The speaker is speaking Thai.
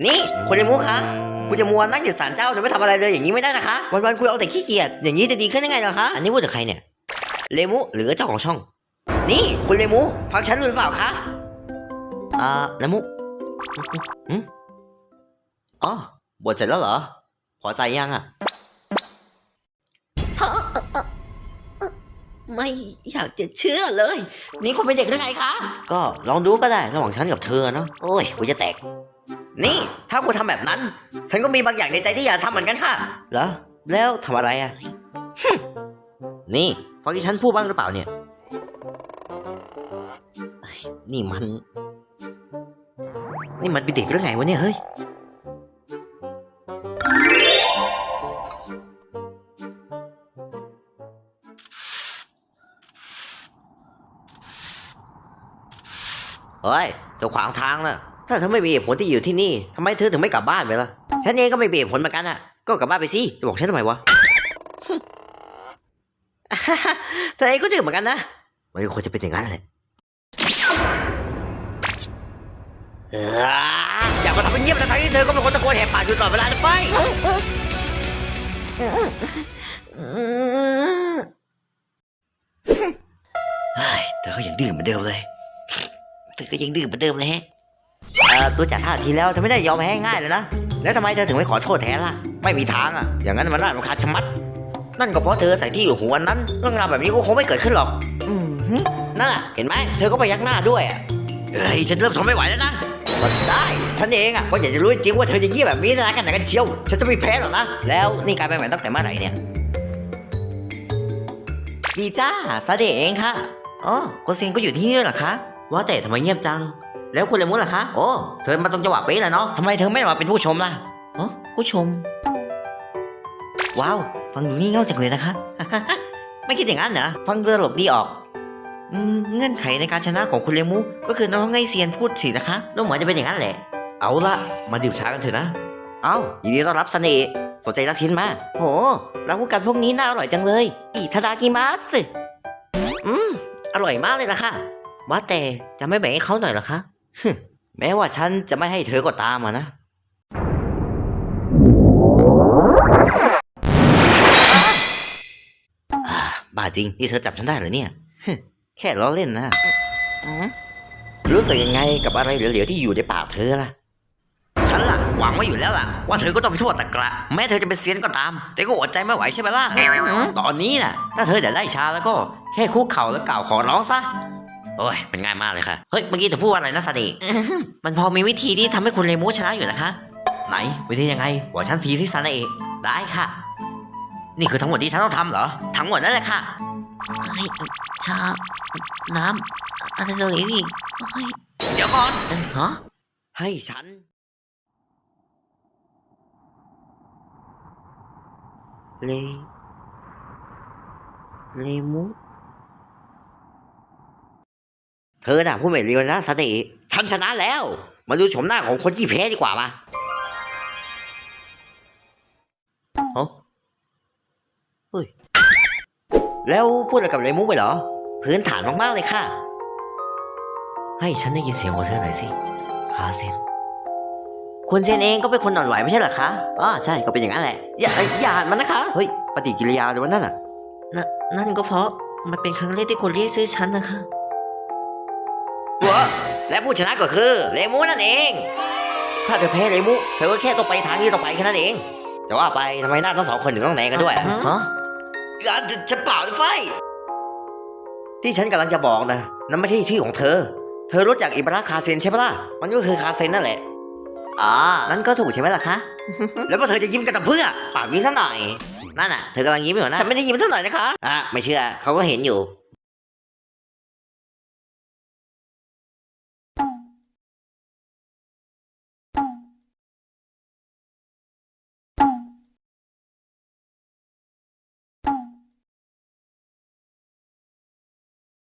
นี่คุณเลมูคะคุณจะมัวนั่งอยู่ศาลเจ้าโดยไม่ทำอะไรเลยอย่างนี้ไม่ได้นะคะ วันๆคุณเอาแต่ขี้เกียจอย่างนี้จะดีขึ้นยังไงล่ะคะอันนี้พูดถึงใครเนี่ยเลมูหรือเจ้าของช่อง นี่คุณเลมูฟังฉันหรือเปล่าคะอ่าเลมูอืมอ๋อบทเสร็จแล้วเหรอพอใจยังอะไม่อยากจะเชื่อเลย นี่คุณเป็นเด็กหรือไงคะ ก็ลองดูก็ได้ระหว่างฉันกับเธอเนาะโอ้ยกูจะแตก นี่ ถ้าคุณทำแบบนั้น ฉันก็มีบางอย่างในใจที่อยากทำเหมือนกันค่ะ เหรอ แล้วทำอะไรอะฮึ่มนี่ฟังที่ฉันพูดบ้างหรือเปล่าเนี่ย นี่มัน นี่มันเป็นเด็กหรือไงวะเนี่ยเฮ้ย เฮ้ยเธอขวางทางนะ ถ้าเธอไม่มีเหตุผลที่อยู่ที่นี่ทำไมเธอถึงไม่กลับบ้านไปล่ะ ฉันเองก็ไม่มีเหตุผลเหมือนกันอะ ก็กลับบ้านไปสิ จะบอกฉันทำไมวะ เธอเองก็ดื้อเหมือนกันนะ มันควรจะเป็นอย่างนั้นแหละอย่ามาทำเป็นเงียบนะทั้งที่เธอก็เป็นคนตะโกนแหกปากอยู่ตลอดเวลาเลยไฟเธอก็ยังดื้อเหมือนเดิมเลย เธอก็ยังดื้อเหมือนเดิมเลยฮะ เอ่อตัวจากท่าทีแล้วเธอไม่ได้ยอมแพ้ง่ายเลยนะ แล้วทำไมเธอถึงไม่ขอโทษแทนล่ะ ไม่มีทางอะ อย่างนั้นมันน่ารำคาญชะมัด นั่นก็เพราะเธอใส่ที่อยู่หัวนั้น เรื่องราวแบบนี้ก็คงไม่เกิดขึ้นหรอก อืมฮึนั่นน่ะเห็นไหมเธอก็ไปยักหน้าด้วยอะเฮ้ยฉันเริ่มทนไม่ไหวแล้วนะมันได้ฉันเองอะก็อยากจะรู้จริงๆว่าเธอจะเยี่ยแบบนี้นะกันไหนกันเชียว ฉันจะไม่แพ้หรอกนะ แล้วนี่กลายเป็นแบบตั้งแต่เมื่อไหร่เนี่ยดีจ้าซาเดะเองค่ะอ๋อโกเซนก็อยู่ที่นี่ด้วยเหรอคะ ว่าแต่ทำไมเงียบจัง แล้วคุณเลมุนล่ะคะ โอ้ เธอมาตรงจังหวะเป๊ะเลยเนาะทำไมเธอไม่มาเป็นผู้ชมล่ะอ๋อผู้ชม ว้าว ฟังดูงี่เง่าจังเลยนะคะ ไม่คิดอย่างนั้นเหรอ ฟังดูตลกดีออกอืมเงื่อนไขในการชนะของคุณเลมูก็คือน้องไงเซียนพูดสินะคะดูเหมือนจะเป็นอย่างนั้นแหละ เอาละมาดื่มชากันเถอะนะ เอายินดีต้อนรับเสน่ห์สนใจรักชิ้นมาโหเราพูดกันพวกนี้น่าอร่อยจังเลย อิทาดากิมัสอืม อร่อยมากเลยล่ะค่ะว่าแต่จะไม่แบ่งให้เขาหน่อยเหรอคะฮึ แม้ว่าฉันจะไม่ให้เธอก็ตามอะนะบ้าจริง นี่เธอจับฉันได้เหรอเนี่ย แค่ล้อเล่นนะรู้สึกยังไงกับอะไรเหลวๆที่อยู่ในปากเธอล่ะ ฉันล่ะ หวังไว้อยู่แล้วล่ะ ว่าเธอก็ต้องไปทั่วตะกระ แม้เธอจะเป็นเซียนก็ตาม แต่ก็อดใจไม่ไหวใช่ไหมล่ะ ตอนนี้น่ะ ถ้าเธออยากได้ชาแล้วก็ แค่คุกเข่าแล้วกล่าวขอร้องซะ โอ้ยมันง่ายมากเลยค่ะ เฮ้ย เมื่อกี้เธอพูดว่าอะไรนะสติมันพอมีวิธีที่ทำให้คุณเลมูชนะอยู่นะคะ ไหน วิธียังไงบอกฉันทีที่ซานาเอะได้ค่ะ นี่คือทั้งหมดที่ฉันต้องทำเหรอ ทั้งหมดนั่นแหละค่ะเฮ้ยชา น้ำอะไรเหลวอีกเฮ้ยเดี๋ยวก่อนฮะให้ฉัน เลเลมู เธอน่ะผู้ไม่เรียวนะสติฉันชนะแล้ว มาดูโฉมหน้าของคนที่แพ้ดีกว่ามาเอ้าเฮ้ย แล้วพูดอะไรกับเลมูไปเหรอ พื้นฐานมากๆเลยค่ะ ให้ฉันได้ยินเสียงของเธอหน่อยสิคาเซนคุณเซนเองก็เป็นคนอ่อนไหวไม่ใช่เหรอคะอ๋อใช่ก็เป็นอย่างนั้นแหละ อย่าอย่าหันมันนะคะ เฮ้ย ปฏิกิริยาเลยวะนั่นน่ะนนั่นก็เพราะมันเป็นครั้งแรกที่คนเรียกชื่อฉันนะคะ วะและผู้ชนะก็คือเลมูนั่นเอง ถ้าเธอแพ้เลมูเธอก็แค่ต้องไปทางที่ต่อไปแค่นั้นเอง แต่ว่าไปทำไมหน้าทั้งสองคนถึงต้องแหนกันด้วย ฮะอย่าฉันเปล่าไฟ ที่ฉันกำลังจะบอกนะนั่นไม่ใช่ชื่อของเธอ เธอรู้จักอิบราคาเซนใช่ปะล่ะ มันก็คือคาเซนนั่นแหละ อ่า นั่นก็ถูกใช่ไหมล่ะคะ แล้วพอเธอจะยิ้มกันแต่เพื่อ ปากยิ้มซะหน่อย นั่นน่ะ เธอกำลังยิ้มอยู่นะ ฉันไม่ได้ยิ้มเท่าหน่อยนะคะ อะ ไม่เชื่อ เขาก็เห็นอยู่